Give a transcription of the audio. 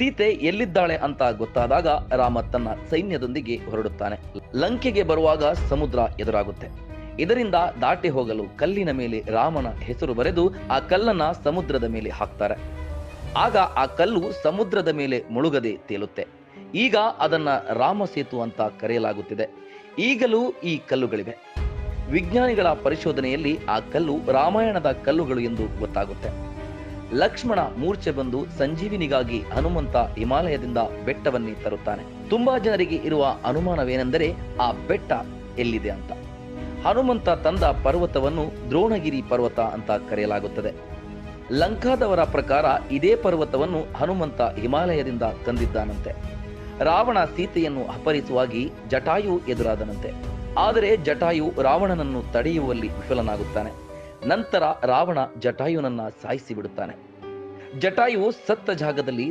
ಸೀತೆ ಎಲ್ಲಿದ್ದಾಳೆ ಅಂತ ಗೊತ್ತಾದಾಗ ರಾಮ ತನ್ನ ಸೈನ್ಯದೊಂದಿಗೆ ಹೊರಡುತ್ತಾನೆ. ಲಂಕೆಗೆ ಬರುವಾಗ ಸಮುದ್ರ ಎದುರಾಗುತ್ತೆ. ಇದರಿಂದ ದಾಟಿ ಹೋಗಲು ಕಲ್ಲಿನ ಮೇಲೆ ರಾಮನ ಹೆಸರು ಬರೆದು ಆ ಕಲ್ಲನ್ನ ಸಮುದ್ರದ ಮೇಲೆ ಹಾಕ್ತಾರೆ. ಆಗ ಆ ಕಲ್ಲು ಸಮುದ್ರದ ಮೇಲೆ ಮುಳುಗದೆ ತೇಲುತ್ತೆ. ಈಗ ಅದನ್ನ ರಾಮ ಸೇತು ಅಂತ ಕರೆಯಲಾಗುತ್ತಿದೆ. ಈಗಲೂ ಈ ಕಲ್ಲುಗಳಿವೆ. ವಿಜ್ಞಾನಿಗಳ ಪರಿಶೋಧನೆಯಲ್ಲಿ ಆ ಕಲ್ಲು ರಾಮಾಯಣದ ಕಲ್ಲುಗಳು ಎಂದು ಗೊತ್ತಾಗುತ್ತೆ. ಲಕ್ಷ್ಮಣ ಮೂರ್ಛೆ ಬಂದು ಸಂಜೀವಿನಿಗಾಗಿ ಹನುಮಂತ ಹಿಮಾಲಯದಿಂದ ಬೆಟ್ಟವನ್ನೇ ತರುತ್ತಾನೆ. ತುಂಬಾ ಜನರಿಗೆ ಇರುವ ಅನುಮಾನವೇನೆಂದರೆ ಆ ಬೆಟ್ಟ ಎಲ್ಲಿದೆ ಅಂತ. ಹನುಮಂತ ತಂದ ಪರ್ವತವನ್ನು ದ್ರೋಣಗಿರಿ ಪರ್ವತ ಅಂತ ಕರೆಯಲಾಗುತ್ತದೆ. ಲಂಕಾದವರ ಪ್ರಕಾರ ಇದೇ ಪರ್ವತವನ್ನು ಹನುಮಂತ ಹಿಮಾಲಯದಿಂದ ತಂದಿದ್ದಾನಂತೆ. ರಾವಣ ಸೀತೆಯನ್ನು ಅಪಹರಿಸುವಾಗಿ ಜಟಾಯು ಎದುರಾದನಂತೆ. ಆದರೆ ಜಟಾಯು ರಾವಣನನ್ನು ತಡೆಯುವಲ್ಲಿ ವಿಫಲನಾಗುತ್ತಾನೆ. ನಂತರ ರಾವಣ ಜಟಾಯುನನ್ನ ಸಾಯಿಸಿ ಬಿಡುತ್ತಾನೆ. ಜಟಾಯು ಸತ್ತ ಜಾಗದಲ್ಲಿ